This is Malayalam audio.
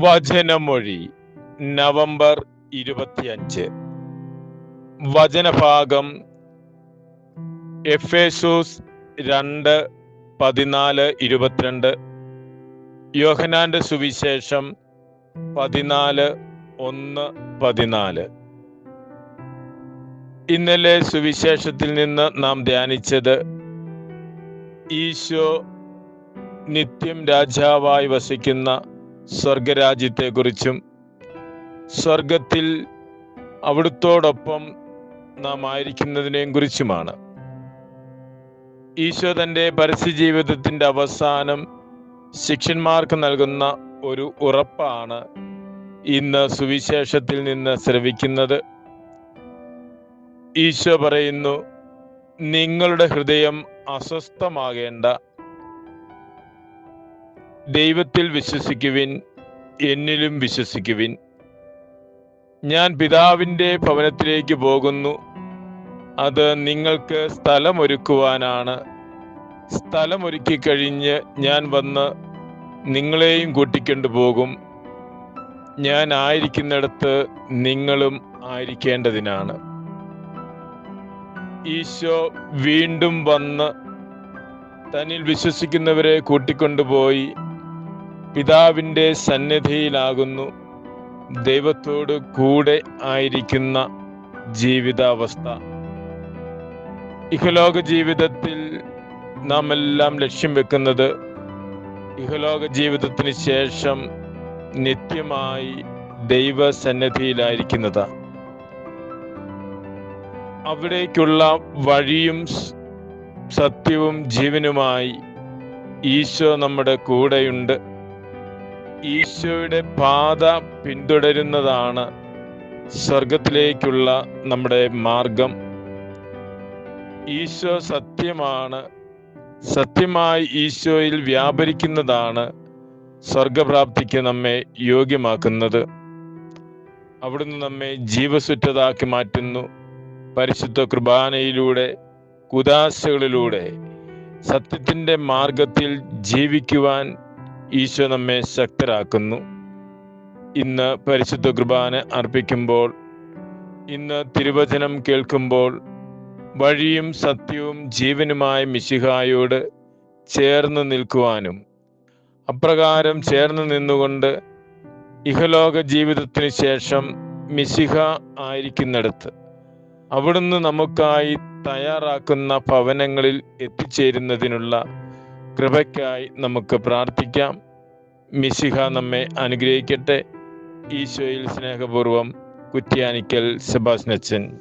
വചനമൊഴി നവംബർ ഇരുപത്തിയഞ്ച്. വചനഭാഗം എഫേസൂസ് രണ്ട് പതിനാല് ഇരുപത്തിരണ്ട്. യോഹനാന്റെ സുവിശേഷം പതിനാല് ഒന്ന് പതിനാല്. ഇന്നലെ സുവിശേഷത്തിൽ നിന്ന് നാം ധ്യാനിച്ചത് ഈശോ നിത്യം രാജാവായി വസിക്കുന്ന സ്വർഗരാജ്യത്തെക്കുറിച്ചും സ്വർഗത്തിൽ അവിടുത്തോടൊപ്പം നാം ആയിരിക്കുന്നതിനെയും കുറിച്ചുമാണ്. ഈശോ തന്റെ പരസ്യ ജീവിതത്തിന്റെ അവസാനം ശിഷ്യന്മാർക്ക് നൽകുന്ന ഒരു ഉറപ്പാണ് ഇന്ന് സുവിശേഷത്തിൽ നിന്ന് ശ്രവിക്കുന്നത്. ഈശോ പറയുന്നു നിങ്ങളുടെ ഹൃദയം അസ്വസ്ഥമാകേണ്ട ദൈവത്തിൽ വിശ്വസിക്കുവിൻ എന്നിലും വിശ്വസിക്കുവിൻ. ഞാൻ പിതാവിന്റെ ഭവനത്തിലേക്ക് പോകുന്നു. അത് നിങ്ങൾക്ക് സ്ഥലമൊരുക്കുവാനാണ്. സ്ഥലമൊരുക്കി കഴിഞ്ഞ് ഞാൻ വന്ന് നിങ്ങളെയും കൂട്ടിക്കൊണ്ടു പോകും. ഞാൻ ആയിരിക്കുന്നിടത്ത് നിങ്ങളും ആയിരിക്കേണ്ടതിനാണ്. ഈശോ വീണ്ടും വന്ന് തന്നിൽ വിശ്വസിക്കുന്നവരെ കൂട്ടിക്കൊണ്ടുപോയി പിതാവിന്റെ സന്നിധിയിലാകുന്നു. ദൈവത്തോട് കൂടെ ആയിരിക്കുന്ന ജീവിതാവസ്ഥ. ഇഹലോക ജീവിതത്തിൽ നാം എല്ലാം ലക്ഷ്യം വെക്കുന്നത് ഇഹലോക ജീവിതത്തിന് ശേഷം നിത്യമായി ദൈവസന്നിധിയിലായിരിക്കുന്നത്. അവിടേക്കുള്ള വഴിയും സത്യവും ജീവനുമായി ഈശോ നമ്മുടെ കൂടെയുണ്ട്. ഈശോയുടെ പാത പിന്തുടരുന്നതാണ് സ്വർഗത്തിലേക്കുള്ള നമ്മുടെ മാർഗം. ഈശോ സത്യമാണ്. സത്യമായി ഈശോയിൽ വ്യാപരിക്കുന്നതാണ് സ്വർഗപ്രാപ്തിക്ക് നമ്മെ യോഗ്യമാക്കുന്നത്. അവിടുന്ന് നമ്മെ ജീവസുറ്റതാക്കി മാറ്റുന്നു. പരിശുദ്ധ കുർബാനയിലൂടെ കുദാശകളിലൂടെ സത്യത്തിന്റെ മാർഗത്തിൽ ജീവിക്കുവാൻ ഈശോ നമ്മെ ശക്തരാക്കുന്നു. ഇന്ന് പരിശുദ്ധ കുർബാന അർപ്പിക്കുമ്പോൾ ഇന്ന് തിരുവചനം കേൾക്കുമ്പോൾ വഴിയും സത്യവും ജീവനുമായ മിശിഹായോട് ചേർന്ന് നിൽക്കുവാനും അപ്രകാരം ചേർന്ന് നിന്നുകൊണ്ട് ഇഹലോക ജീവിതത്തിന് ശേഷം മിശിഹ ആയിരിക്കുന്നിടത്ത് അവിടുന്ന് നമുക്കായി തയ്യാറാക്കുന്ന ഭവനങ്ങളിൽ എത്തിച്ചേരുന്നതിനുള്ള കൃപയ്ക്കായി നമുക്ക് പ്രാർത്ഥിക്കാം. മിശിഹ നമ്മെ അനുഗ്രഹിക്കട്ടെ. ഈശോയിൽ സ്നേഹപൂർവം കുറ്റ്യാനിക്കൽ സെബാസ്നച്ചൻ